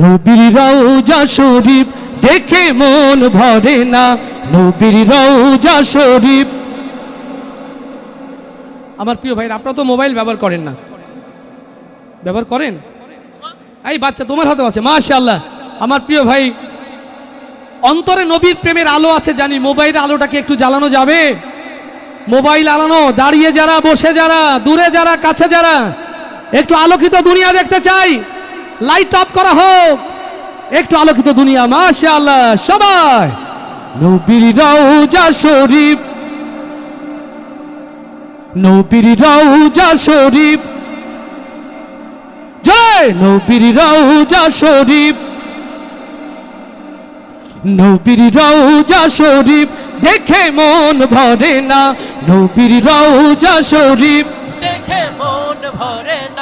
নবীর রওজা শরীফ দেখে মন ভরে না। নবীর রওজা শরীফ। আমার প্রিয় ভাই আপনারা তো মোবাইল ব্যবহার করেন না। ব্যবহার করেন? এই বাচ্চা, তোমার হাতে আছে, মাশাআল্লাহ। আমার প্রিয় ভাই, অন্তরে নবীর প্রেমের আলো আছে জানি, মোবাইলের আলোটাকে একটু জ্বালানো যাবে? মোবাইল আলানো, দাঁড়িয়ে যারা, বসে যারা, দূরে যারা, কাছে যারা, একটু আলোকিত দুনিয়া দেখতে চাই। লাইট অফ করা হোক। একটু আলোকিত দুনিয়া, মাশাআল্লাহ, সবাই। নবীর রওজা শরীফ। নবীর রওজা শরীফ। জয়! নবীর রওজা শরীফ। নবীর রওজা শরীফ। দেখে মন ভরে না। নবীর রওজা শরীফ। দেখে মন ভরে না।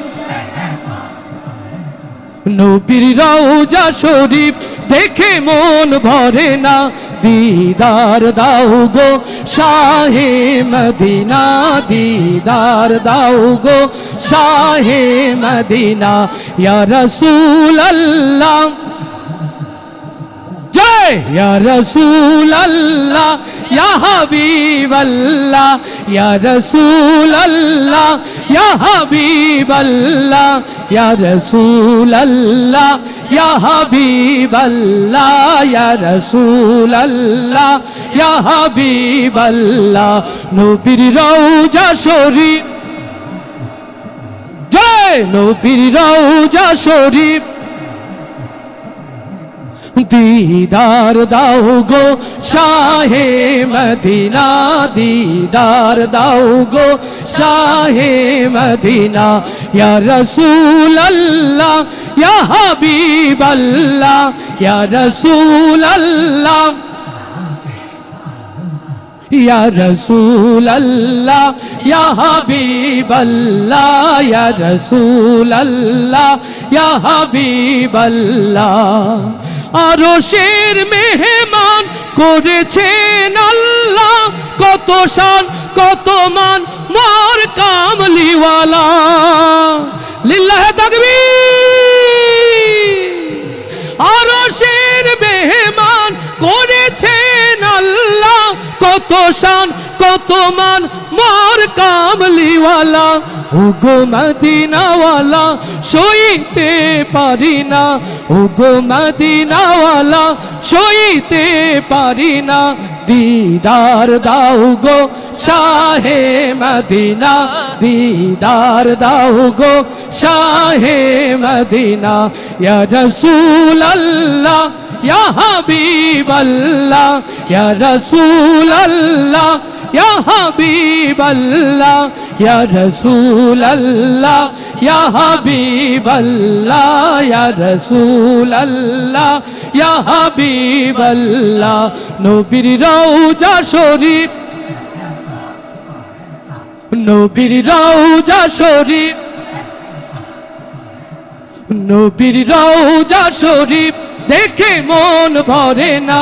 নবীর রওজা শরীফ দেখে মন ভরে না। দিদার দাও গো শাহে মদিনা, দিদার দাও গো শাহে মদিনা। ইয়া রাসূল আল্লাহ জয়! রাসূল আল্লাহ ইয়া হাবিব আল্লাহ ইয়া রাসূল আল্লাহ ইয়া আল্লাহ ইয়া রাসূল আল্লাহ ইয়া হাবিব আল্লাহ ইয়া রাসূল আল্লাহ ইয়া হাবিব আল্লাহ নবীর রওজা শরীফ। জয় নবীর রওজা শরীফ। দিদার দাও গো শাহে মদিনা দিদার দাও গো শাহে মদিনা ইয়া রসুল আল্লাহ ইয়া হাবিব আল্লাহ ইয়া রসুল আল্লাহ ইয়া রসুল আল্লাহ ইয়া হাবিব আল্লাহ ইয়া রসুল আল্লাহ ইয়া হাবিব আল্লাহ আরও শের মেহমান করেছেন আল্লাহ, কত শান, কত মান, মোর কামলিওয়ালা। লিল্লাহ তাকবীর। আরও শের মেহমান করেছেন আল্লাহ, কত শান, কত মান, মোর কামলিওয়ালা। ওগো মদিনাওয়ালা, সইতে পারি না। ওগো মদিনাওয়ালা, সইতে পারি না। দিদার দাও গো শাহে মদিনা, দিদার দাও গো শাহে মদিনা। ইয়া রসুল আল্লাহ ইয়া হাবিব আল্লাহ ইয়া রসুল আল্লাহ ইয়া হাবিব আল্লাহ ইয়া রসুল আল্লাহ ইয়া হাবিব আল্লাহ ইয়া রসুল আল্লাহ ইয়া হাবিব আল্লাহ নবীর রওজা শরীফ নবীর রওজা শরীফ নবীর রওজা শরীফ, দেখে মন ভরে না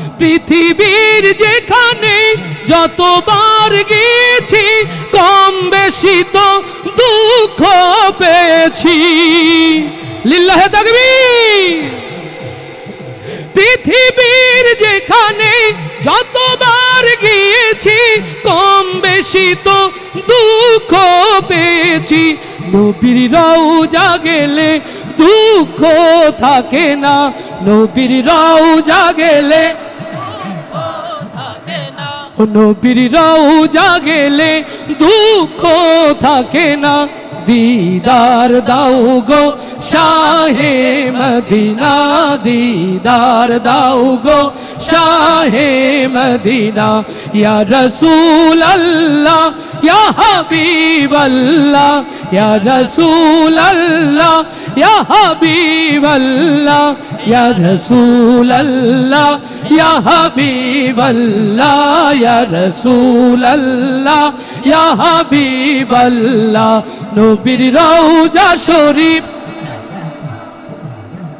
পৃথিবীর যেখানে যতবার গিয়েছি, কম বেশি তো দুঃখ পেয়েছি। লিল্লাহে তাকবীর। পৃথিবীর যেখানে যতবার গিয়েছি, কম বেশি তো দুঃখ পেয়েছি। নবীর রওজা গেলে দুঃখ থাকে না, নবীর রওজা গেলে নবীর রওজা গেলে দুঃখ থাকে না। দিদার দাও গো শাহে মদিনা, দিদার দাও গো শাহে মদিনা। ইয়া রসুল আল্লাহ ইয়া হাবিব আল্লাহ ইয়া রসুল আল্লাহ ইয়া হাবিব আল্লাহ ইয়া রসুল আল্লাহ ইয়া হাবিব আল্লাহ ইয়া রসুল আল্লাহ ইয়া হাবিব আল্লাহ নবীর রওজা শরীফ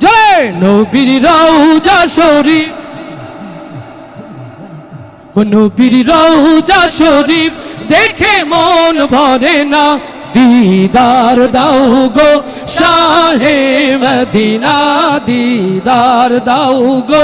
জয় নবীর রওজা শরীফ নবীর রওজা শরীফ দেখে মন ভরে না। দিদার দাও গো শাহে মদিনা, দিদার দাও গো